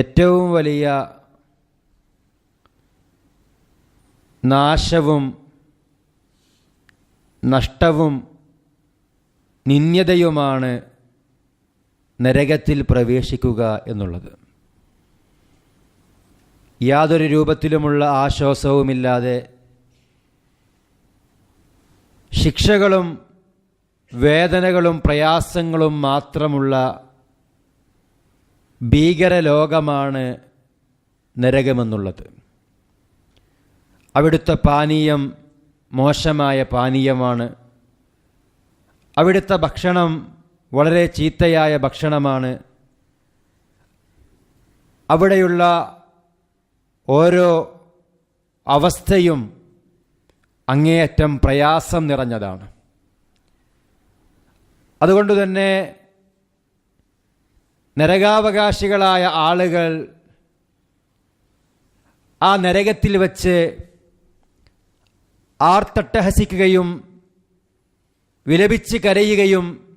ഏറ്റവും വലിയ നാശവും നഷ്ടവും നിന്യതയുമാണ് നരകത്തിൽ പ്രവേശിക്കുക എന്നുള്ളത്. യാതൊരു രൂപത്തിലുമുള്ള ആശ്വാസവുമില്ലാതെ ശിക്ഷകളും വേദനകളും പ്രയാസങ്ങളും മാത്രമുള്ള ഭീകരലോകമാണ് നരകമെന്നുള്ളത്. അവിടുത്തെ പാനീയം മോശമായ പാനീയമാണ്. അവിടുത്തെ ഭക്ഷണം വളരെ ചീത്തയായ ഭക്ഷണമാണ്. അവിടെയുള്ള ഓരോ അവസ്ഥയും അങ്ങേയറ്റം പ്രയാസം നിറഞ്ഞതാണ്. അതുകൊണ്ട് തന്നെ നരകാവകാശികളായ ആളുകൾ ആ നരകത്തിൽ വച്ച് ആർത്തട്ടഹസിക്കുകയും വിലപിച്ച് കരയുകയും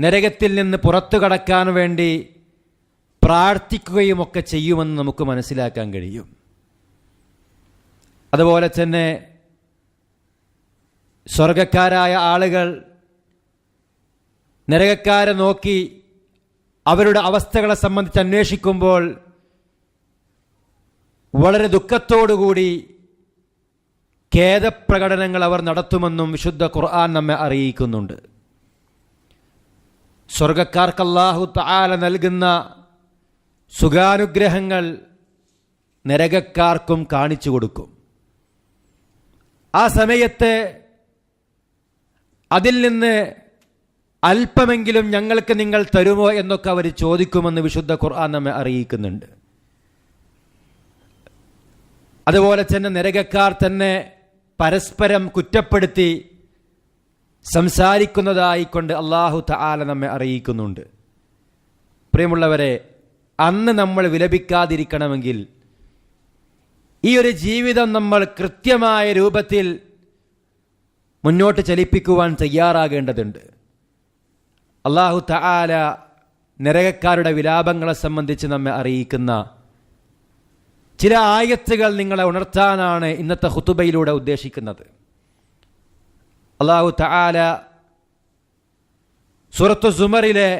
നരകത്തിൽ നിന്ന് പുറത്തു കടക്കാൻ വേണ്ടി പ്രാർത്ഥിക്കുകയുമൊക്കെ ചെയ്യുമെന്ന് നമുക്ക് മനസ്സിലാക്കാൻ കഴിയും. അതുപോലെ തന്നെ സ്വർഗക്കാരായ ആളുകൾ നരകക്കാരെ നോക്കി അവരുടെ അവസ്ഥകളെ സംബന്ധിച്ച് അന്വേഷിക്കുമ്പോൾ വളരെ ദുഃഖത്തോടുകൂടി ഖേദപ്രകടനങ്ങൾ അവർ നടത്തുമെന്നും വിശുദ്ധ ഖുർആൻ നമ്മെ അറിയിക്കുന്നുണ്ട്. സ്വർഗക്കാർക്ക് അല്ലാഹു താല നൽകുന്ന സുഖാനുഗ്രഹങ്ങൾ നരകക്കാർക്കും കാണിച്ചു കൊടുക്കും. ആ സമയത്ത് അതിൽ നിന്ന് അല്പമെങ്കിലും ഞങ്ങൾക്ക് നിങ്ങൾ തരുമോ എന്നൊക്കെ അവർ ചോദിക്കുമെന്ന് വിശുദ്ധ ഖുർആൻ നമ്മെ അറിയിക്കുന്നുണ്ട്. അതുപോലെ തന്നെ നരകക്കാർ തന്നെ പരസ്പരം കുറ്റപ്പെടുത്തി സംസാരിക്കുന്നതായിക്കൊണ്ട് അള്ളാഹു തആല നമ്മെ അറിയിക്കുന്നുണ്ട്. പ്രിയമുള്ളവരെ അന്ന് നമ്മൾ വിലപിക്കാതിരിക്കണമെങ്കിൽ ഈ ഒരു ജീവിതം നമ്മൾ കൃത്യമായ രൂപത്തിൽ മുന്നോട്ട് ചലിപ്പിക്കുവാൻ തയ്യാറാകേണ്ടതുണ്ട്. അള്ളാഹു തആല നരകക്കാരുടെ വിലാപങ്ങളെ സംബന്ധിച്ച് നമ്മെ അറിയിക്കുന്ന ചില ആയത്തുകൾ നിങ്ങളെ ഉണർത്താനാണ് ഇന്നത്തെ ഹുത്തുബയിലൂടെ ഉദ്ദേശിക്കുന്നത്. അള്ളാഹു തആല സൂറത്തു സുമറിലെ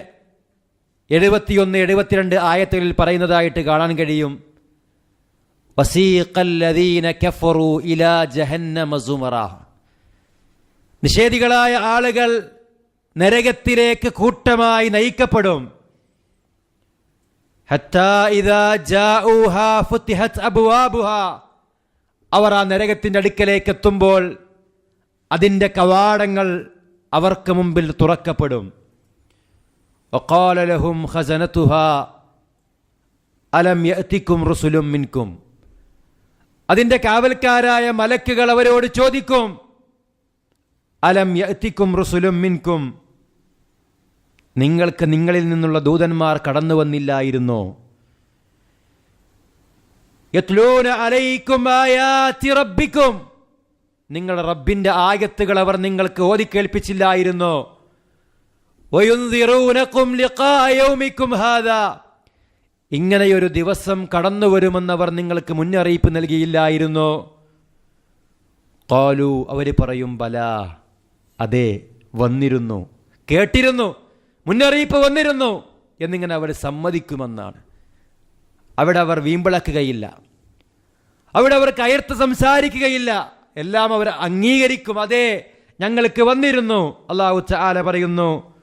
എഴുപത്തിയൊന്ന് എഴുപത്തിരണ്ട് ആയത്തുകളിൽ പറയുന്നതായിട്ട് കാണാൻ കഴിയും. നിഷേധികളായ ആളുകൾ നരകത്തിലേക്ക് കൂട്ടമായി നയിക്കപ്പെടും. അവർ ആ നരകത്തിന്റെ അടുക്കലേക്ക് എത്തുമ്പോൾ അതിന്റെ കവാടങ്ങൾ അവർക്ക് മുമ്പിൽ തുറക്കപ്പെടും. ഒക്കാലലഹും ഹസനത്തുഹ അലം യത്തിക്കും റുസുലും മിൻകും. അതിന്റെ കാവൽക്കാരായ മലക്കുകൾ അവരോട് ചോദിക്കും അലം യത്തിക്കും റുസുലും മിൻകും. നിങ്ങൾക്ക് നിങ്ങളിൽ നിന്നുള്ള ദൂതന്മാർ കടന്നു വന്നില്ലായിരുന്നോ? യത്ലൂന ആയാതി റബ്ബിക്കും. നിങ്ങളുടെ റബ്ബിന്റെ ആയത്തുകൾ അവർ നിങ്ങൾക്ക് ഓതിക്കേൽപ്പിച്ചില്ലായിരുന്നോ ഇങ്ങനെയൊരു ദിവസം കടന്നു വരുമെന്നവർ നിങ്ങൾക്ക് മുന്നറിയിപ്പ് നൽകിയില്ലായിരുന്നോ? കോലു അവർ പറയും ബല. അതെ വന്നിരുന്നു. കേട്ടിരുന്നു. മുന്നറിയിപ്പ് വന്നിരുന്നു. എന്നിങ്ങനെ അവർ സമ്മതിക്കുമെന്നാണ്. അവിടെ അവർ വീമ്പിളക്കുകയില്ല. അവിടെ അവർ കയർത്ത് സംസാരിക്കുകയില്ല. എല്ലാം അവർ അംഗീകരിക്കും. അതെ ഞങ്ങൾക്ക് വന്നിരുന്നു. അള്ളാഹു ചാല പറയുന്നു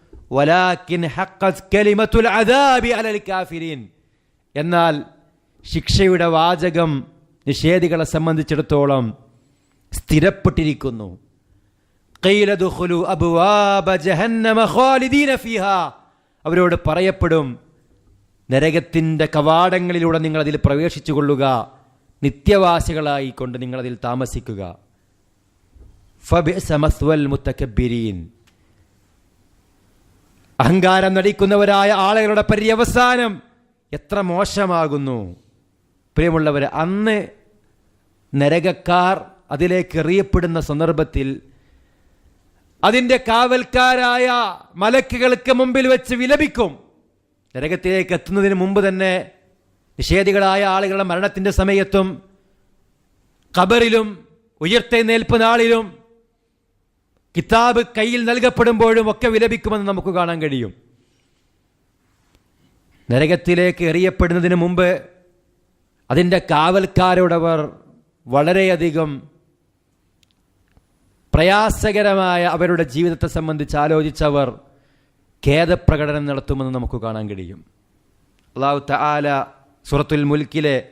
കലിമത്തുൽ അദാബി അലൽ കാഫിരീൻ. എന്നാൽ ശിക്ഷയുടെ വാചകം നിഷേധികളെ സംബന്ധിച്ചിടത്തോളം സ്ഥിരപ്പെട്ടിരിക്കുന്നു. അവരോട് പറയപ്പെടും നരകത്തിന്റെ കവാടങ്ങളിലൂടെ നിങ്ങൾ അതിൽ പ്രവേശിച്ചു കൊള്ളുക നിത്യവാസികളായി കൊണ്ട് നിങ്ങൾ അതിൽ താമസിക്കുക മുത്തക്കബ്ബിരീൻ അഹങ്കാരം നടിക്കുന്നവരായ ആളുകളുടെ പര്യവസാനം എത്ര മോശമാകുന്നു. പ്രിയമുള്ളവർ അന്ന് നരകക്കാർ അതിലേക്ക് എറിയപ്പെടുന്ന സന്ദർഭത്തിൽ അതിന്റെ കാവൽക്കാരായ മലക്കുകൾക്ക് മുമ്പിൽ വെച്ച് വിലപിക്കും. നരകത്തിലേക്ക് എത്തുന്നതിന് മുമ്പ് തന്നെ നിഷേധികളായ ആളുകളുടെ മരണത്തിന്റെ സമയത്തും ഖബറിലും ഉയർത്തെഴുന്നേൽപ്പ് നാളിലും കിതാബ് കയ്യിൽ നൽകപ്പെടുമ്പോഴും ഒക്കെ വിലപിക്കുമെന്ന് നമുക്ക് കാണാൻ കഴിയും. നരകത്തിലേക്ക് എറിയപ്പെടുന്നതിന് മുമ്പ് അതിന്റെ കാവൽക്കാരോടവർ വളരെയധികം പ്രയാസകരമായ അവരുടെ ജീവിതത്തെ സംബന്ധിച്ച് ആലോചിച്ചവർ ഖേദപ്രകടനം നടത്തുമെന്ന് നമുക്ക് കാണാൻ കഴിയും. അള്ളാഹു തആല സുറത്തുൽ മുൽക്കിലെ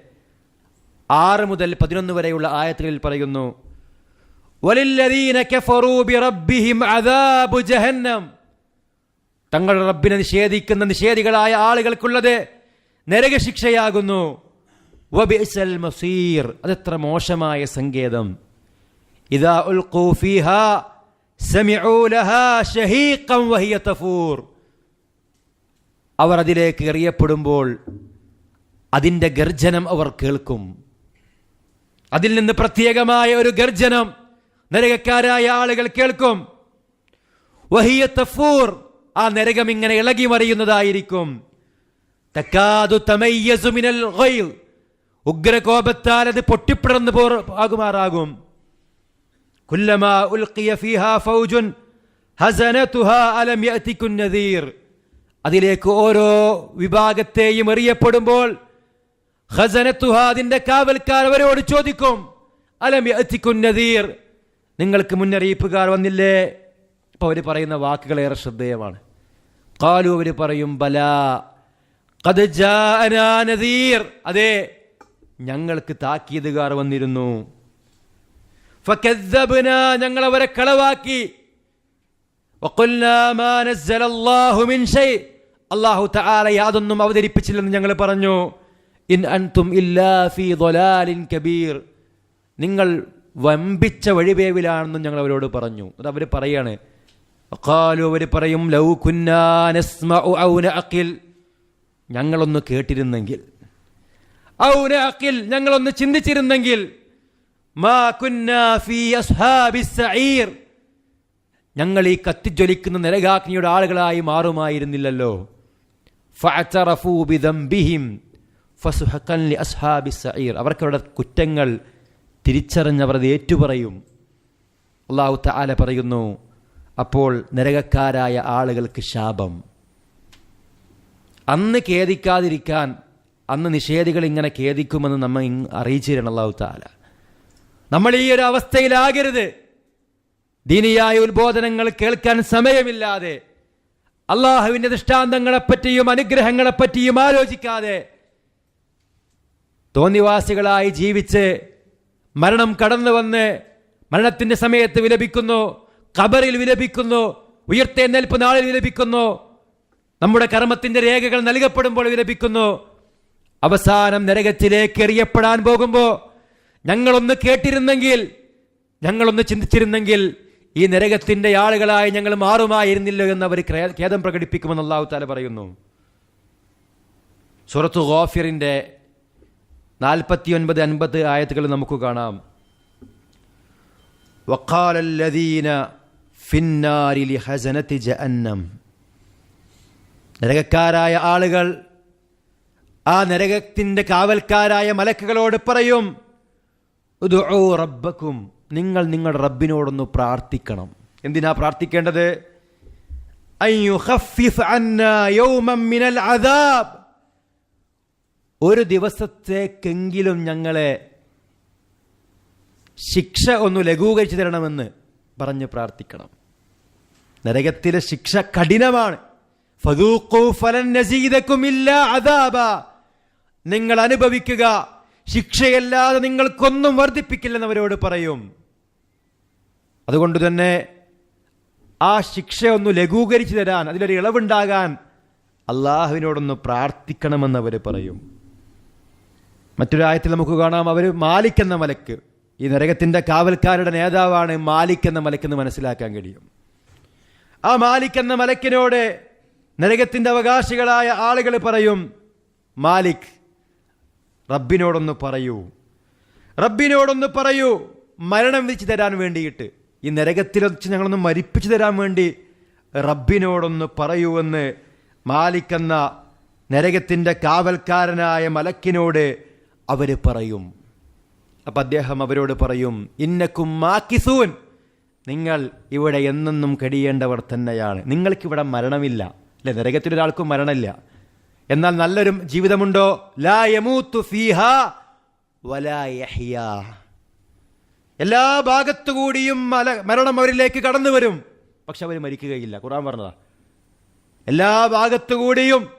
ആറ് മുതൽ പതിനൊന്ന് വരെയുള്ള ആയത്തുകളിൽ പറയുന്നു തങ്ങളുടെ റബ്ബിനെ നിഷേധിക്കുന്ന നിഷേധികളായ ആളുകൾക്കുള്ളത് നരകശിക്ഷയാകുന്നു. വബിഅസൽ മസീർ. അതെത്ര മോശമായ സങ്കേതം. ഇദാ ഉൽഖൂ فيها سمعوا ലഹാ ഷഹീഖൻ വഹിയ തഫൂർ. അവർ അതിലേക്ക് എറിയപ്പെടുമ്പോൾ അതിന്റെ ഗർജനം അവർ കേൾക്കും. അതിൽ നിന്ന് പ്രത്യേകമായ ഒരു ഗർജനം നരകക്കാരായ ആളുകൾ കേൾക്കും. വഹിയ തഫൂർ ആ നരകം ഇങ്ങനെ ഇളകി മറിയുന്നതായിരിക്കും. തക്കാതു തമയ്യസുമിനൽ ഉഗ്രകോപത്താൽ അത് പൊട്ടിപ്പിടർന്നു പോർ ആകുമാറാകും. കുല്ലമാ ഉൽഖിയ فيها فوج هزنتها അലം യഅതികുൻ നദീർ. അതിലേക്ക് ഓരോ വിഭാഗത്തെയും എറിയപ്പെടുമ്പോൾ ഹസനത്തുഹ അതിന്റെ കാവൽക്കാർ അവരോട് ചോദിക്കും അലം നദീർ? നിങ്ങൾക്ക് മുന്നറിയിപ്പുകാർ വന്നില്ലേ? അപ്പോൾ അവർ പറയുന്ന വാക്കുകൾ ഏറെ ശ്രദ്ധേയമാണ്. കാലു അവർ പറയും ബല നദീർ. അതെ ഞങ്ങൾക്ക് താക്കീതുകാർ വന്നിരുന്നു. ഫക്കദ്ദബ്ന ഞങ്ങൾ അവരെ കളവാക്കി. അള്ളാഹു തആല യാതൊന്നും അവതരിപ്പിച്ചില്ലെന്ന് ഞങ്ങൾ പറഞ്ഞു. ഇൻ അൻതും ഇല്ലാ ഫീ ദലാലിൻ കബീർ. നിങ്ങൾ വമ്പിച്ച വഴിവേവിലാണെന്നും ഞങ്ങൾ അവരോട് പറഞ്ഞു. അത് അവർ പറയാണ്. ഖാലു അവർ പറയും ലൗ അഖിൽ ഞങ്ങളൊന്ന് കേട്ടിരുന്നെങ്കിൽ. ഔന അഖിൽ ഞങ്ങളൊന്ന് ചിന്തിച്ചിരുന്നെങ്കിൽ. ഞങ്ങൾ ഈ കത്തിജ്വലിക്കുന്ന നരകാഗ്നിയുടെ ആളുകളായി മാറുമായിരുന്നില്ലല്ലോ. അവർക്കവരുടെ കുറ്റങ്ങൾ തിരിച്ചറിഞ്ഞവർ അത് ഏറ്റുപറയും. അള്ളാഹു തആല പറയുന്നു അപ്പോൾ നരകക്കാരായ ആളുകൾക്ക് ശാപം. അന്ന് ഖേദിക്കാതിരിക്കാൻ അന്ന് നിഷേധികൾ ഇങ്ങനെ ഖേദിക്കുമെന്ന് നമ്മൾ അറിയിച്ചിരുന്നു അള്ളാഹു താല നമ്മൾ ഈ ഒരു അവസ്ഥയിലാകരുത്. ദീനിയായ ഉത്ബോധനങ്ങൾ കേൾക്കാൻ സമയമില്ലാതെ അള്ളാഹുവിന്റെ ദൃഷ്ടാന്തങ്ങളെപ്പറ്റിയും അനുഗ്രഹങ്ങളെപ്പറ്റിയും ആലോചിക്കാതെ തോന്നിവാസികളായി ജീവിച്ച് മരണം കടന്നു വന്ന് മരണത്തിന്റെ സമയത്ത് വിലപിക്കുന്നു കബറിൽ വിലപിക്കുന്നു ഉയർത്തെഴുന്നേൽപ്പ് നാളിൽ വിലപിക്കുന്നു നമ്മുടെ കർമ്മത്തിന്റെ രേഖകൾ നൽകപ്പെടുമ്പോൾ വിലപിക്കുന്നു. അവസാനം നരകത്തിലേക്ക് എറിയപ്പെടാൻ പോകുമ്പോൾ ഞങ്ങളൊന്ന് കേട്ടിരുന്നെങ്കിൽ ഞങ്ങളൊന്ന് ചിന്തിച്ചിരുന്നെങ്കിൽ ഈ നരകത്തിന്റെ ആളുകളായി ഞങ്ങൾ മാറുമായിരുന്നില്ല എന്ന് അവർ ഖേദം പ്രകടിപ്പിക്കുമെന്ന് അള്ളാഹു താല പറയുന്നു. സുറത്തു ഗോഫിറിന്റെ നാൽപ്പത്തി ഒൻപത് അൻപത് ആയത്തുകൾ നമുക്ക് കാണാം. വക്കാലല്ലദീന ഫിന്നാരിലി ഹസനത്തി ജഅന്നം നരകക്കാരായ ആളുകൾ ആ നരകത്തിന്റെ കാവൽക്കാരായ മലക്കുകളോട് പറയും റബ്ബക്കും നിങ്ങൾ നിങ്ങളുടെ റബ്ബിനോടൊന്ന് പ്രാർത്ഥിക്കണം. എന്തിനാ പ്രാർത്ഥിക്കേണ്ടത്? ഒരു ദിവസത്തേക്കെങ്കിലും ഞങ്ങളെ ശിക്ഷ ഒന്ന് ലഘൂകരിച്ചു തരണമെന്ന് പറഞ്ഞ് പ്രാർത്ഥിക്കണം. നരകത്തിലെ ശിക്ഷ കഠിനമാണ്. നിങ്ങൾ അനുഭവിക്കുക. ശിക്ഷയല്ലാതെ നിങ്ങൾക്കൊന്നും വർദ്ധിപ്പിക്കില്ലെന്ന് അവരോട് പറയും. അതുകൊണ്ട് തന്നെ ആ ശിക്ഷ ഒന്ന് ലഘൂകരിച്ചു തരാൻ അതിലൊരു ഇളവുണ്ടാകാൻ അള്ളാഹുവിനോടൊന്ന് പ്രാർത്ഥിക്കണമെന്ന് അവർ പറയും. മറ്റൊരായത്തിൽ നമുക്ക് കാണാം അവർ മാലിക് എന്ന മലക്ക് ഈ നരകത്തിന്റെ കാവൽക്കാരുടെ നേതാവാണ് മാലിക് എന്ന മലക്കെന്ന് മനസ്സിലാക്കാൻ കഴിയും. ആ മാലിക് എന്ന മലക്കിനോട് നരകത്തിന്റെ അവകാശികളായ ആളുകൾ പറയും മാലിക് റബ്ബിനോടൊന്ന് പറയൂ. റബ്ബിനോടൊന്ന് പറയൂ. മരണം വിധിച്ചു തരാൻ വേണ്ടിയിട്ട്. ഈ നരകത്തിൽ വെച്ച് ഞങ്ങളൊന്ന് മരിപ്പിച്ചു തരാൻ വേണ്ടി റബ്ബിനോടൊന്ന് പറയൂ എന്ന് മാലിക് എന്ന നരകത്തിന്റെ കാവൽക്കാരനായ മലക്കിനോട് അവർ പറയും. അപ്പം അദ്ദേഹം അവരോട് പറയും ഇന്നക്കും മാക്കിസൂൻ. നിങ്ങൾ ഇവിടെ എന്നെന്നും കഴിയേണ്ടവർ തന്നെയാണ്. നിങ്ങൾക്കിവിടെ മരണമില്ല. അല്ലെ? നരകത്തിലൊരാൾക്കും മരണമില്ല. എന്നാൽ നല്ലൊരു ജീവിതമുണ്ടോ? ലാ യമൂത്തു ഫീഹ വലാ എല്ലാ ഭാഗത്തുകൂടിയും മല മരണം അവരിലേക്ക് കടന്നു വരും. പക്ഷെ അവർ മരിക്കുകയില്ല. ഖുറാൻ പറഞ്ഞതാ. എല്ലാ ഭാഗത്തുകൂടിയും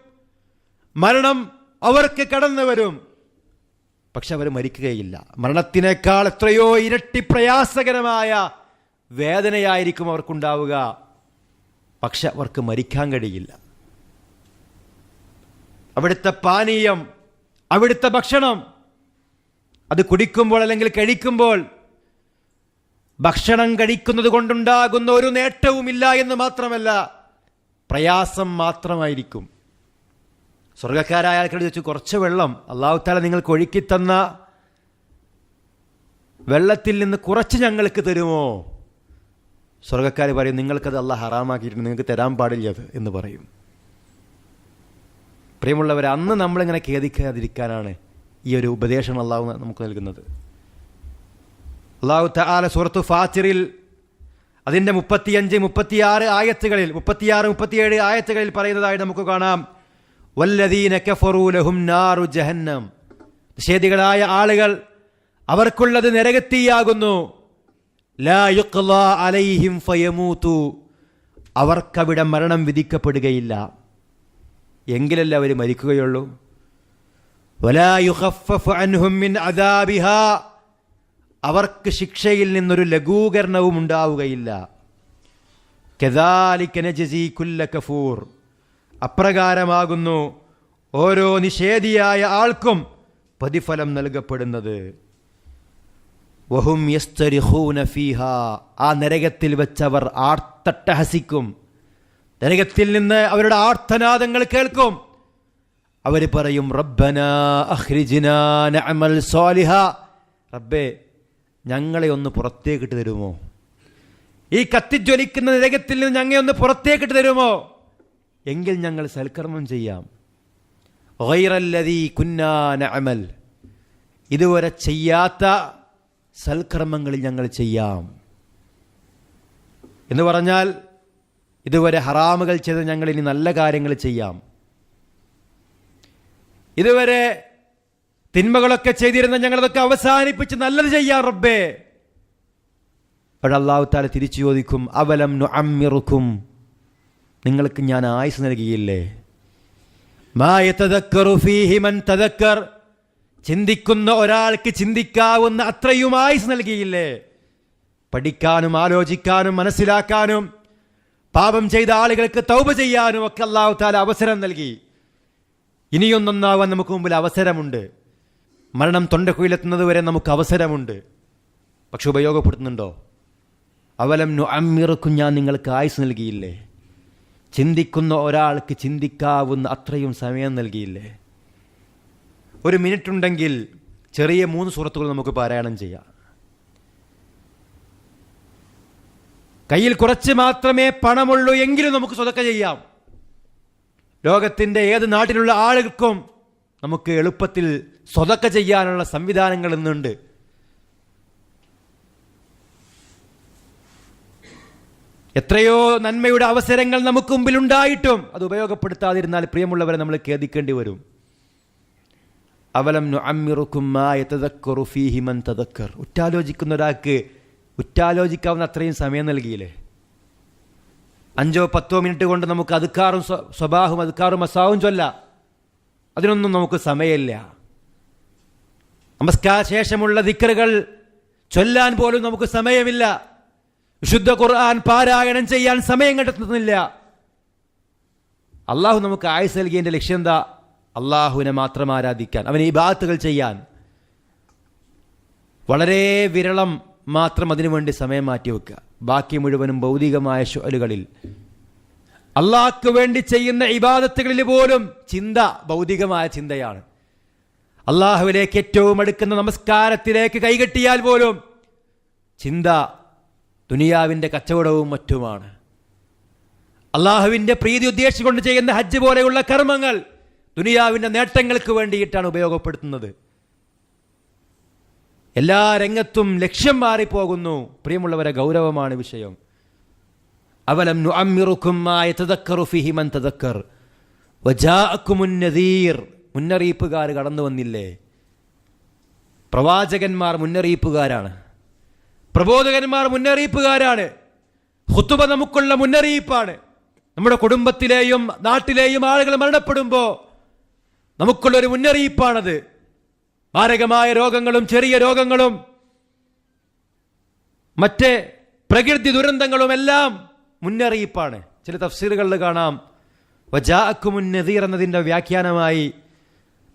മരണം അവർക്ക് കടന്നു വരും. പക്ഷെ അവർ മരിക്കുകയില്ല. മരണത്തിനേക്കാൾ എത്രയോ ഇരട്ടി പ്രയാസകരമായ വേദനയായിരിക്കും അവർക്കുണ്ടാവുക. പക്ഷെ അവർക്ക് മരിക്കാൻ കഴിയില്ല. അവിടുത്തെ പാനീയം അവിടുത്തെ ഭക്ഷണം. അത് കുടിക്കുമ്പോൾ അല്ലെങ്കിൽ കഴിക്കുമ്പോൾ ഭക്ഷണം കഴിക്കുന്നത് കൊണ്ടുണ്ടാകുന്ന ഒരു നേട്ടവുമില്ല എന്ന് മാത്രമല്ല പ്രയാസം മാത്രമായിരിക്കും. സ്വർഗക്കാരായ ആൾക്കാർ ചോദിച്ചു കുറച്ച് വെള്ളം അള്ളാഹു താല നിങ്ങൾക്ക് ഒഴുക്കിത്തന്ന വെള്ളത്തിൽ നിന്ന് കുറച്ച് ഞങ്ങൾക്ക് തരുമോ? സ്വർഗക്കാർ പറയും നിങ്ങൾക്കത് അള്ളാഹ് ഹറാമാക്കിയിട്ടുണ്ട് നിങ്ങൾക്ക് തരാൻ പാടില്ല എന്ന് പറയും. പ്രിയമുള്ളവർ അന്ന് നമ്മളിങ്ങനെ ഖേദിക്കാതിരിക്കാനാണ് ഈ ഒരു ഉപദേശം അള്ളാഹു നമുക്ക് നൽകുന്നത്. അള്ളാഹു താല സുഹൃത്തു ഫാത്തിറിൽ അതിന്റെ മുപ്പത്തിയഞ്ച് മുപ്പത്തിയാറ് ആയത്തുകളിൽ മുപ്പത്തിയാറ് മുപ്പത്തിയേഴ് ആയത്തുകളിൽ പറയുന്നതായി നമുക്ക് കാണാം. വല്ലദീന കഫറൂ ലഹും നാറു ജഹന്നം. നിഷേധികളായ ആളുകൾ അവർക്കുള്ളത് നരകത്തിയാകുന്നു. അലൈഹിം അവർക്കവിടെ മരണം വിധിക്കപ്പെടുകയില്ല. എങ്കിലല്ല അവർ മരിക്കുകയുള്ളൂ? അദാബിഹാ. അവർക്ക് ശിക്ഷയിൽ നിന്നൊരു ലഘൂകരണവും ഉണ്ടാവുകയില്ല. കെദാലിക്ക നജസി കുല്ല കഫൂർ. അപ്രകാരമാകുന്നു ഓരോ നിഷേധിയായ ആൾക്കും പ്രതിഫലം നൽകപ്പെടുന്നത്. വഹും ആ നരകത്തിൽ വെച്ചവർ ആർത്തട്ടഹസിക്കും. നരകത്തിൽ നിന്ന് അവരുടെ ആർത്തനാദങ്ങൾ കേൾക്കും. അവർ പറയും റബ്ബന അഹ്രിജിന നഅമൽ സ്വാലിഹ റബ്ബേ ഞങ്ങളെ ഒന്ന് പുറത്തേക്കിട്ട് തരുമോ? ഈ കത്തിജ്വലിക്കുന്ന നരകത്തിൽ നിന്ന് ഞങ്ങളെ ഒന്ന് പുറത്തേക്കിട്ട് തരുമോ? എങ്കിൽ ഞങ്ങൾ സൽക്കർമ്മം ചെയ്യാം. വൈറല്ലതി കുന്നാന അമൽ ഇതുവരെ ചെയ്യാത്ത സൽക്കർമ്മങ്ങളിൽ ഞങ്ങൾ ചെയ്യാം. എന്ന് പറഞ്ഞാൽ ഇതുവരെ ഹറാമുകൾ ചെയ്ത് ഞങ്ങൾ ഇനി നല്ല കാര്യങ്ങൾ ചെയ്യാം. ഇതുവരെ തിന്മകളൊക്കെ ചെയ്തിരുന്ന ഞങ്ങളതൊക്കെ അവസാനിപ്പിച്ച് നല്ലത് ചെയ്യാം റബ്ബേ. അള്ളാഹുത്താല അള്ളാഹു താല തിരിച്ചു ചോദിക്കും അവലം അമ്മിറുക്കും നിങ്ങൾക്ക് ഞാൻ ആയുസ് നൽകിയില്ലേ? ചിന്തിക്കുന്ന ഒരാൾക്ക് ചിന്തിക്കാവുന്ന അത്രയും ആയുസ് നൽകിയില്ലേ? പഠിക്കാനും ആലോചിക്കാനും മനസ്സിലാക്കാനും പാപം ചെയ്ത ആളുകൾക്ക് തൗബ ചെയ്യാനും ഒക്കെ അള്ളാഹു താല അവസരം നൽകി. ഇനിയൊന്നൊന്നാവാൻ നമുക്ക് മുമ്പിൽ അവസരമുണ്ട്. മരണം തൊണ്ടക്കുയിലെത്തുന്നത് വരെ നമുക്ക് അവസരമുണ്ട്. പക്ഷെ ഉപയോഗപ്പെടുത്തുന്നുണ്ടോ? അവലം അമ്മിറക്കും ഞാൻ നിങ്ങൾക്ക് ആയുസ് നൽകിയില്ലേ? ചിന്തിക്കുന്ന ഒരാൾക്ക് ചിന്തിക്കാവുന്ന അത്രയും സമയം നൽകിയില്ലേ? ഒരു മിനിറ്റ് ഉണ്ടെങ്കിൽ ചെറിയ മൂന്ന് സുഹൃത്തുക്കൾ നമുക്ക് പാരായണം ചെയ്യാം. കയ്യിൽ കുറച്ച് മാത്രമേ പണമുള്ളൂ എങ്കിലും നമുക്ക് സ്വതക്ക ചെയ്യാം. ലോകത്തിന്റെ ഏത് നാട്ടിലുള്ള ആളുകൾക്കും നമുക്ക് എളുപ്പത്തിൽ സ്വതക്ക ചെയ്യാനുള്ള സംവിധാനങ്ങൾ ഇന്നുണ്ട്. എത്രയോ നന്മയുടെ അവസരങ്ങൾ നമുക്ക് മുമ്പിൽ ഉണ്ടായിട്ടും അത് ഉപയോഗപ്പെടുത്താതിരുന്നാൽ പ്രിയമുള്ളവരെ നമ്മൾ ഖേദിക്കേണ്ടി വരും. അവലം അമ്മിറുക്കും ഒറ്റാലോചിക്കുന്ന ഒരാൾക്ക് ഉറ്റാലോചിക്കാവുന്ന അത്രയും സമയം നൽകിയില്ലേ? അഞ്ചോ പത്തോ മിനിറ്റ് കൊണ്ട് നമുക്ക് അതുക്കാറും സ്വഭാവം അതുക്കാറും മസാവും ചൊല്ല. അതിനൊന്നും നമുക്ക് സമയമില്ല. നമസ്കാര ശേഷമുള്ള ദിക്കറുകൾ ചൊല്ലാൻ പോലും നമുക്ക് സമയമില്ല. വിശുദ്ധ ഖുർആൻ പാരായണം ചെയ്യാൻ സമയം കണ്ടെത്തുന്നില്ല. അള്ളാഹു നമുക്ക് ആയുസ് നൽകിയതിന്റെ ലക്ഷ്യം എന്താ? അള്ളാഹുവിനെ മാത്രം ആരാധിക്കാൻ അവന് ഈ ബാത്തുകൾ ചെയ്യാൻ. വളരെ വിരളം മാത്രം അതിനുവേണ്ടി സമയം മാറ്റി വെക്കുക. ബാക്കി മുഴുവനും ഭൗതികമായ ഷോലുകളിൽ അള്ളാഹ്ക്ക് വേണ്ടി ചെയ്യുന്ന ഇബാദത്തുകളിൽ പോലും ചിന്ത ഭൗതികമായ ചിന്തയാണ്. അള്ളാഹുവിലേക്ക് ഏറ്റവും അടുക്കുന്ന നമസ്കാരത്തിലേക്ക് കൈകെട്ടിയാൽ പോലും ചിന്ത ദുനിയാവിന്റെ കച്ചവടവും മറ്റുമാണ്. അള്ളാഹുവിന്റെ പ്രീതി ഉദ്ദേശിച്ചുകൊണ്ട് ചെയ്യുന്ന ഹജ്ജ് പോലെയുള്ള കർമ്മങ്ങൾ ദുനിയാവിന്റെ നേട്ടങ്ങൾക്ക് വേണ്ടിയിട്ടാണ് ഉപയോഗപ്പെടുത്തുന്നത്. എല്ലാ രംഗത്തും ലക്ഷ്യം മാറിപ്പോകുന്നു. പ്രിയമുള്ളവരെ ഗൗരവമാണ് വിഷയം. അവലം നദീർ മുന്നറിയിപ്പുകാർ കടന്നു വന്നില്ലേ? പ്രവാചകന്മാർ മുന്നറിയിപ്പുകാരാണ്. പ്രബോധകന്മാർ മുന്നറിയിപ്പുകാരാണ്. ഹുത്തുബ നമുക്കുള്ള മുന്നറിയിപ്പാണ്. നമ്മുടെ കുടുംബത്തിലെയും നാട്ടിലെയും ആളുകൾ മരണപ്പെടുമ്പോൾ നമുക്കുള്ളൊരു മുന്നറിയിപ്പാണത്. മാരകമായ രോഗങ്ങളും ചെറിയ രോഗങ്ങളും മറ്റ് പ്രകൃതി ദുരന്തങ്ങളും എല്ലാം മുന്നറിയിപ്പാണ്. ചില തഫ്സീലുകളിൽ കാണാം. വജാക്കുമുൻ നദീർ എന്നതിന്റെ വ്യാഖ്യാനമായി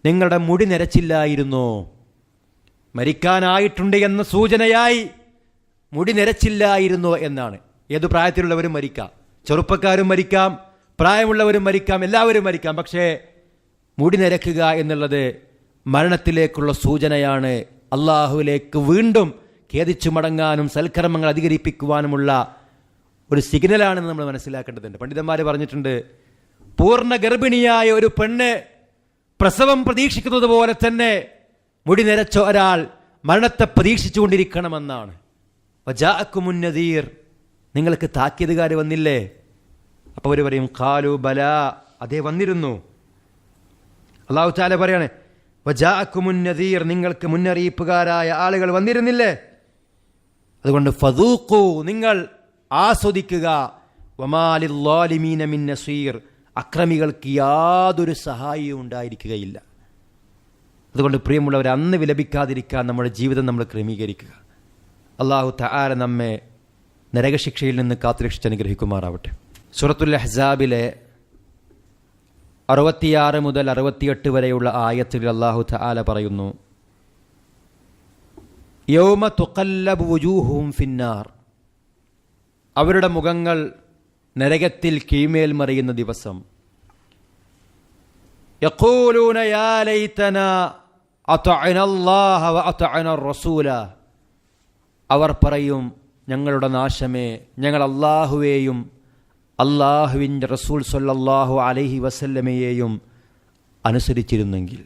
നിങ്ങളുടെ മുടി നിരച്ചില്ലായിരുന്നോ. മരിക്കാനായിട്ടുണ്ട് എന്ന സൂചനയായി മുടി നിരച്ചില്ലായിരുന്നോ എന്നാണ്. ഏതു പ്രായത്തിലുള്ളവരും മരിക്കാം. ചെറുപ്പക്കാരും മരിക്കാം. പ്രായമുള്ളവരും മരിക്കാം. എല്ലാവരും മരിക്കാം. പക്ഷേ മുടി നിരക്കുക എന്നുള്ളത് മരണത്തിലേക്കുള്ള സൂചനയാണ് അള്ളാഹുവിലേക്ക് വീണ്ടും ഖേദിച്ചു മടങ്ങാനും സൽക്കർമ്മങ്ങൾ അധികരിപ്പിക്കുവാനുമുള്ള ഒരു സിഗ്നലാണെന്ന് നമ്മൾ മനസ്സിലാക്കേണ്ടതുണ്ട്. പണ്ഡിതന്മാർ പറഞ്ഞിട്ടുണ്ട് പൂർണ ഗർഭിണിയായ ഒരു പെണ്ണ് പ്രസവം പ്രതീക്ഷിക്കുന്നത് പോലെ തന്നെ മുടി നിരച്ച ഒരാൾ മരണത്തെ പ്രതീക്ഷിച്ചുകൊണ്ടിരിക്കണമെന്നാണ്. വജാക്കുമുന്നതീർ നിങ്ങൾക്ക് താക്കീതുകാർ വന്നില്ലേ? അപ്പോൾ അവർ പറയും കാലു ബല. അതേ വന്നിരുന്നു. അള്ളാഹു ചാല പറയാണ് വജാക്കുമുന്നതീർ നിങ്ങൾക്ക് മുന്നറിയിപ്പുകാരായ ആളുകൾ വന്നിരുന്നില്ലേ? അതുകൊണ്ട് ഫതൂക്കു നിങ്ങൾ ആസ്വദിക്കുക. വമാലിമീനമിൻ നസീർ അക്രമികൾക്ക് യാതൊരു സഹായവും ഉണ്ടായിരിക്കുകയില്ല. അതുകൊണ്ട് പ്രിയമുള്ളവർ അന്ന് വിലപിക്കാതിരിക്കാൻ നമ്മുടെ ജീവിതം നമ്മൾ ക്രമീകരിക്കുക. അള്ളാഹു തആല നമ്മെ നരകശിക്ഷയിൽ നിന്ന് കാത്തുരക്ഷിച്ച് അനുഗ്രഹിക്കുമാറാവട്ടെ. സൂറത്തുൽ അഹ്സാബിലെ അറുപത്തിയാറ് മുതൽ അറുപത്തിയെട്ട് വരെയുള്ള ആയത്തിൽ അള്ളാഹു തആല പറയുന്നു യൗമ തുക്കല്ലബ് വുജൂഹും ഫിന്നാർ. അവരുടെ മുഖങ്ങൾ നരകത്തിൽ കീമേൽ മറിയുന്ന ദിവസം. യഖൂലൂന യാ റസൂല. അവർ പറയും ഞങ്ങളുടെ നാശമേ ഞങ്ങൾ അള്ളാഹുവേയും അള്ളാഹുവിൻ്റെ റസൂൽ സല്ലല്ലാഹു അലൈഹി വസല്ലമയെയും അനുസരിച്ചിരുന്നെങ്കിൽ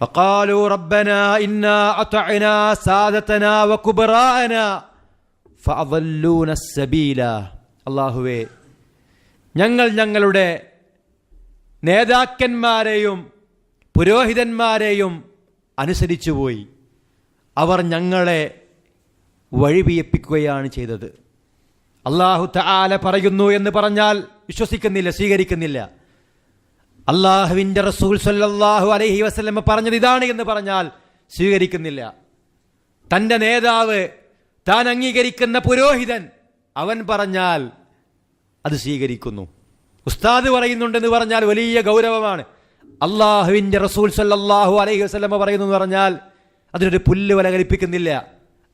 وقالوا ربنا إنا أطعنا سادتنا وكبراءنا فأضلونا السبيل അള്ളാഹുവേ ഞങ്ങൾ ഞങ്ങളുടെ നേതാക്കന്മാരെയും പുരോഹിതന്മാരെയും അനുസരിച്ചുപോയി അവർ ഞങ്ങളെ വഴിപിയപ്പിക്കുകയാണ് ചെയ്തത് അള്ളാഹു തആല പറയുന്നു എന്ന് പറഞ്ഞാൽ വിശ്വസിക്കുന്നില്ല സ്വീകരിക്കുന്നില്ല. അള്ളാഹുവിന്റെ റസൂൽ സല്ലാഹു അലഹി വസ്ലമ പറഞ്ഞത് ഇതാണ് എന്ന് പറഞ്ഞാൽ സ്വീകരിക്കുന്നില്ല. തന്റെ നേതാവ് താൻ അംഗീകരിക്കുന്ന പുരോഹിതൻ അവൻ പറഞ്ഞാൽ അത് സ്വീകരിക്കുന്നു. ഉസ്താദ് പറയുന്നുണ്ടെന്ന് പറഞ്ഞാൽ വലിയ ഗൗരവമാണ്. അള്ളാഹുവിന്റെ റസൂൽ സല്ലാഹു അലൈഹി വസ്ലമ പറയുന്നു എന്ന് പറഞ്ഞാൽ അതിനൊരു പുല്ല് വില കൽപ്പിക്കുന്നില്ല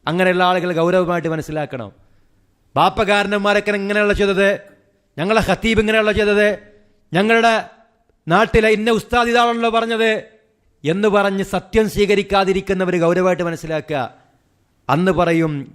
അങ്ങനെയുള്ള ആളുകൾ ഗൗരവമായിട്ട് മനസ്സിലാക്കണം. ബാപ്പകാരന്മാരൊക്കെ ഇങ്ങനെയുള്ള ചെയ്തത് ഞങ്ങളെ ഹത്തീബ് ഇങ്ങനെയുള്ള ചെയ്തത് ഞങ്ങളുടെ നാട്ടിലെ ഇന്ന ഉസ്താദ് ഇതാണല്ലോ പറഞ്ഞത് എന്ന് പറഞ്ഞ് സത്യം സ്വീകരിക്കാതിരിക്കുന്നവർ ഗൗരവമായിട്ട് മനസ്സിലാക്കുക. അന്ന് പറയും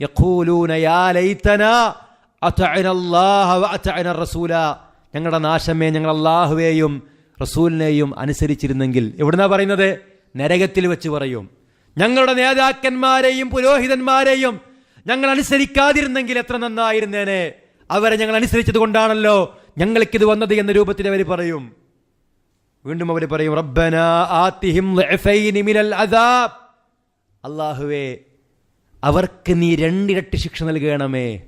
ഞങ്ങളുടെ നാശമേ ഞങ്ങൾ അള്ളാഹുവേയും റസൂലിനെയും അനുസരിച്ചിരുന്നെങ്കിൽ. എവിടുന്നാ പറയുന്നത്? നരകത്തിൽ വെച്ച് പറയും. ഞങ്ങളുടെ നേതാക്കന്മാരെയും പുരോഹിതന്മാരെയും ഞങ്ങൾ അനുസരിക്കാതിരുന്നെങ്കിൽ എത്ര നന്നായിരുന്നേനെ? അവരെ ഞങ്ങൾ അനുസരിച്ചത് കൊണ്ടാണല്ലോ ഞങ്ങൾക്കിത് വന്നത് എന്ന രൂപത്തിൽ അവർ പറയും. വീണ്ടും അവർ പറയും റബ്ബന ആത്തിഹിം അള്ളാഹുവേ മിനൽ അദാബ്. അല്ലാഹുവേ അവർക്ക് നീ രണ്ടിരട്ടി ശിക്ഷ നൽകണമേ.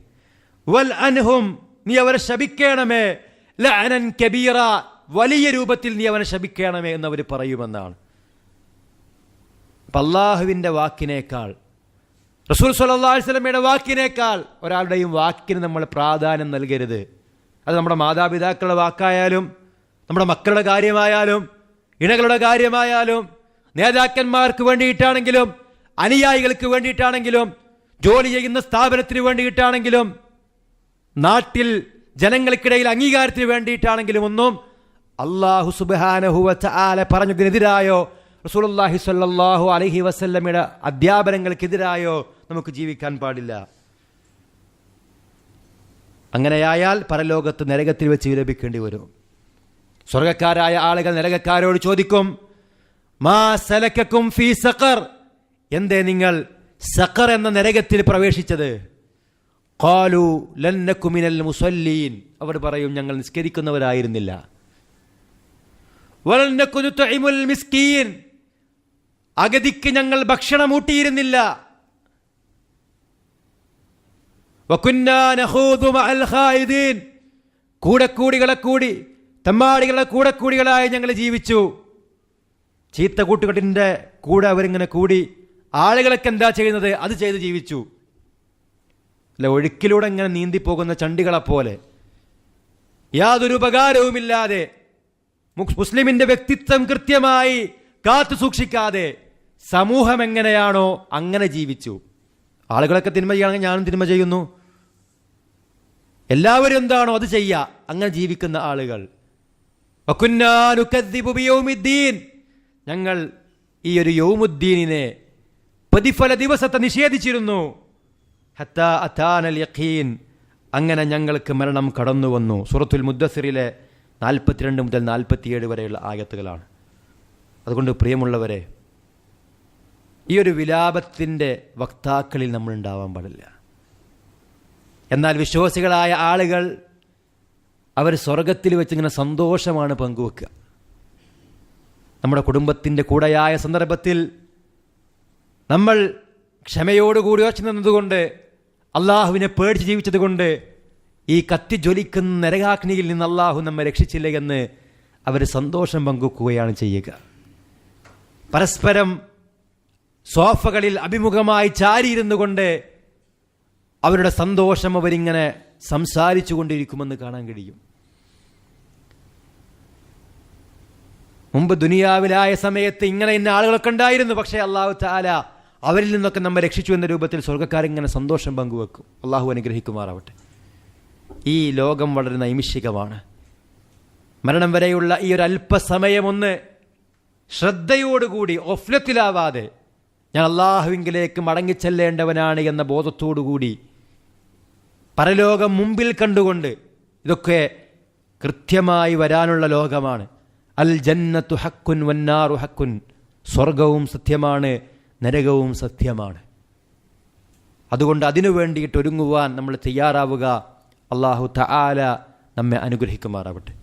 വൽ അൻഹും നീ അവരെ ശപിക്കണമേ. ലഅനൻ കബീറ വലിയ രൂപത്തിൽ നീ അവനെ ശപിക്കണമേ എന്നവർ പറയുമെന്നാണ്. അപ്പം അള്ളാഹുവിന്റെ വാക്കിനേക്കാൾ അലൈഹി വസല്ലമയുടെ വാക്കിനേക്കാൾ ഒരാളുടെയും വാക്കിന് നമ്മൾ പ്രാധാന്യം നൽകരുത്. അത് നമ്മുടെ മാതാപിതാക്കളുടെ വാക്കായാലും നമ്മുടെ മക്കളുടെ കാര്യമായാലും ഇണകളുടെ കാര്യമായാലും നേതാക്കന്മാർക്ക് വേണ്ടിയിട്ടാണെങ്കിലും അനുയായികൾക്ക് വേണ്ടിയിട്ടാണെങ്കിലും ജോലി ചെയ്യുന്ന സ്ഥാപനത്തിന് വേണ്ടിയിട്ടാണെങ്കിലും നാട്ടിൽ ജനങ്ങൾക്കിടയിൽ അംഗീകാരത്തിന് വേണ്ടിയിട്ടാണെങ്കിലും ഒന്നും അള്ളാഹു സുബാനഹുവച്ച ആലെ പറഞ്ഞതിനെതിരായോ റസൂലുള്ളാഹി സല്ലാഹു അലഹി വസല്ലമയുടെ അധ്യാപനങ്ങൾക്കെതിരായോ നമുക്ക് ജീവിക്കാൻ പാടില്ല. അങ്ങനെയായാൽ പരലോകത്ത് നരകത്തിൽ വെച്ച് വിലപിക്കേണ്ടി വരും. സ്വർഗക്കാരായ ആളുകൾ നരകക്കാരോട് ചോദിക്കും മാ സലക്കും ഫീ സക്കർ എന്തേ നിങ്ങൾ സക്കർ എന്ന നരകത്തിൽ പ്രവേശിച്ചത്? ഖാലു ലന്നക്കുമിനൽ മുസല്ലീൻ. അവർ പറയും ഞങ്ങൾ നിസ്കരിക്കുന്നവരായിരുന്നില്ല. മിസ്കീൻ. അഗതിക്ക് ഞങ്ങൾ ഭക്ഷണം ഊട്ടിയിരുന്നില്ല കൂടക്കൂടികളെ കൂടി തമ്മാടികളെ കൂടക്കൂടികളായി ഞങ്ങൾ ജീവിച്ചു. ചീത്ത കൂട്ടുകെട്ടിന്റെ കൂടെ അവരിങ്ങനെ കൂടി ആളുകളൊക്കെ എന്താ ചെയ്യുന്നത്? അത് ചെയ്ത് ജീവിച്ചു. അല്ല ഒഴുക്കിലൂടെ ഇങ്ങനെ നീന്തിപ്പോകുന്ന ചണ്ടികളെപ്പോലെ യാതൊരു ഉപകാരവുമില്ലാതെ മുസ്ലിമിന്റെ വ്യക്തിത്വം കൃത്യമായി കാത്തു സൂക്ഷിക്കാതെ സമൂഹം എങ്ങനെയാണോ അങ്ങനെ ജീവിച്ചു. ആളുകളൊക്കെ തിന്മ ചെയ്യുകയാണെങ്കിൽ ഞാനും തിന്മ ചെയ്യുന്നു. എല്ലാവരും എന്താണോ അത് ചെയ്യുക അങ്ങനെ ജീവിക്കുന്ന ആളുകൾ. ഞങ്ങൾ ഈ ഒരു യൗമുദ്ദീനിനെ പ്രതിഫല ദിവസത്തെ നിഷേധിച്ചിരുന്നു. ഹത്താ യഖീൻ. അങ്ങനെ ഞങ്ങൾക്ക് മരണം കടന്നു വന്നു. സൂറത്തുൽ മുദ്ദസിറിലെ നാൽപ്പത്തിരണ്ട് മുതൽ നാൽപ്പത്തിയേഴ് വരെയുള്ള ആയത്തുകളാണ്. അതുകൊണ്ട് പ്രിയമുള്ളവരെ ഈ ഒരു വിലാപത്തിന്റെ വക്താക്കളിൽ നമ്മൾ ഉണ്ടാവാൻ പാടില്ല. എന്നാൽ വിശ്വാസികളായ ആളുകൾ അവർ സ്വർഗത്തിൽ വെച്ചിങ്ങനെ സന്തോഷമാണ് പങ്കുവെക്കുക. നമ്മുടെ കുടുംബത്തിന്റെ കൂടെയായ സന്ദർഭത്തിൽ നമ്മൾ ക്ഷമയോടുകൂടി ഉറച്ചു നിന്നതുകൊണ്ട് അള്ളാഹുവിനെ പേടിച്ച് ജീവിച്ചതുകൊണ്ട് ഈ കത്തി ജ്വലിക്കുന്ന നരകാഗ്നിയിൽ നിന്ന് അള്ളാഹു നമ്മെ രക്ഷിച്ചില്ല എന്ന് അവർ സന്തോഷം പങ്കുവെക്കുകയാണ് ചെയ്യുക. പരസ്പരം സോഫകളിൽ അഭിമുഖമായി ചാരിയിരുന്നു കൊണ്ട് അവരുടെ സന്തോഷം അവരിങ്ങനെ സംസാരിച്ചു കൊണ്ടിരിക്കുമെന്ന് കാണാൻ കഴിയും. മുമ്പ് ദുനിയാവിലായ സമയത്ത് ഇങ്ങനെ ഇന്ന ആളുകളൊക്കെ ഉണ്ടായിരുന്നു. പക്ഷേ അള്ളാഹു താല അവരിൽ നിന്നൊക്കെ നമ്മെ രക്ഷിച്ചു എന്ന രൂപത്തിൽ സ്വർഗക്കാരിങ്ങനെ സന്തോഷം പങ്കുവെക്കും. അള്ളാഹു അനുഗ്രഹിക്കുമാറാവട്ടെ. ഈ ലോകം വളരെ നൈമിഷികമാണ്. മരണം വരെയുള്ള ഈ ഒരു അല്പസമയമൊന്ന് ശ്രദ്ധയോടുകൂടി ഒഫ്ലത്തിലാവാതെ ഞാൻ അള്ളാഹുവിങ്കിലേക്ക് മടങ്ങിച്ചെല്ലേണ്ടവനാണ് എന്ന ബോധത്തോടുകൂടി പരലോകം മുമ്പിൽ കണ്ടുകൊണ്ട് ഇതൊക്കെ കൃത്യമായി വരാനുള്ള ലോകമാണ്. അൽ ജന്നത്തു ഹക്കുൻ വന്നാറു ഹക്കുൻ. സ്വർഗവും സത്യമാണ് നരകവും സത്യമാണ്. അതുകൊണ്ട് അതിനു വേണ്ടിയിട്ട് ഒരുങ്ങുവാൻ നമ്മൾ തയ്യാറാവുക. അള്ളാഹു തആല നമ്മെ അനുഗ്രഹിക്കുമാറാവട്ടെ.